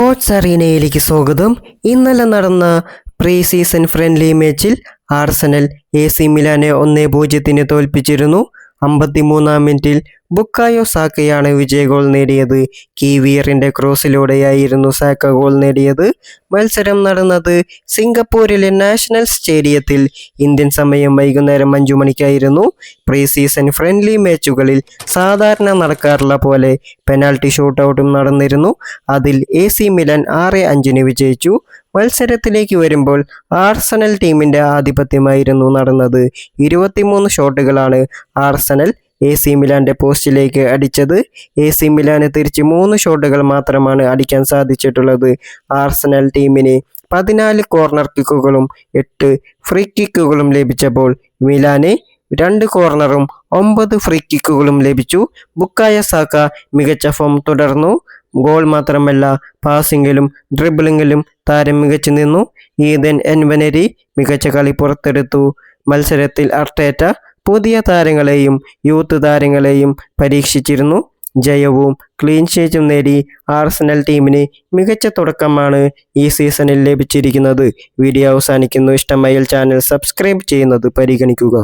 Sports അറീനയിലേക്ക് സ്വാഗതം. ഇന്നലെ നടന്ന പ്രീ സീസൺ ഫ്രണ്ട്ലി മാച്ചിൽ ആർസനൽ എ സി മിലാനെ ഒന്നേ പൂജ്യത്തിന് തോൽപ്പിച്ചിരുന്നു. അമ്പത്തിമൂന്നാം മിനിറ്റിൽ ബുക്കായോ സാക്കയാണ് വിജയ ഗോൾ നേടിയത്. കീവിയറിന്റെ ക്രോസിലൂടെയായിരുന്നു സാക്ക ഗോൾ നേടിയത്. മത്സരം നടന്നത് സിംഗപ്പൂരിലെ നാഷണൽ സ്റ്റേഡിയത്തിൽ. ഇന്ത്യൻ സമയം വൈകുന്നേരം അഞ്ചു മണിക്കായിരുന്നു. പ്രീ സീസൺ ഫ്രണ്ട്ലി മാച്ചുകളിൽ സാധാരണ നടക്കാറുള്ള പോലെ പെനാൽറ്റി ഷൂട്ടൗട്ടും നടന്നിരുന്നു. അതിൽ എ സി മിലൻ ആറ് അഞ്ചിന് വിജയിച്ചു. മത്സരത്തിലേക്ക് വരുമ്പോൾ ആർസണൽ ടീമിന്റെ ആധിപത്യമായിരുന്നു നടന്നത്. ഇരുപത്തിമൂന്ന് ഷോട്ടുകളാണ് ആർസണൽ എ സി മിലാന്റെ പോസ്റ്റിലേക്ക് അടിച്ചത്. എ സി മിലാന് തിരിച്ച് മൂന്ന് ഷോട്ടുകൾ മാത്രമാണ് അടിക്കാൻ സാധിച്ചിട്ടുള്ളത്. ആർസനൽ ടീമിന് പതിനാല് കോർണർ കിക്കുകളും എട്ട് ഫ്രീ കിക്കുകളും ലഭിച്ചപ്പോൾ മിലാന് രണ്ട് കോർണറും ഒമ്പത് ഫ്രീ കിക്കുകളും ലഭിച്ചു. ബുക്കായ സാക്ക മികച്ച ഫോം തുടർന്നു. ഗോൾ മാത്രമല്ല പാസിങ്ങിലും ഡ്രിബിളിങ്ങിലും താരം മികച്ചു നിന്നു. ഈദൻ എൻവനരി മികച്ച കളി പുറത്തെടുത്തു. മത്സരത്തിൽ അർട്ടേറ്റ പുതിയ താരങ്ങളെയും യൂത്ത് താരങ്ങളെയും പരീക്ഷിച്ചിരുന്നു. ജയവും ക്ലീൻ ഷീറ്റും നേടി ആർസണൽ ടീമിന് മികച്ച തുടക്കമാണ് ഈ സീസണിൽ ലഭിച്ചിരിക്കുന്നത്. വീഡിയോ അവസാനിക്കുന്നു. ഇഷ്ടമായാൽ ചാനൽ സബ്സ്ക്രൈബ് ചെയ്യുന്നത് പരിഗണിക്കുക.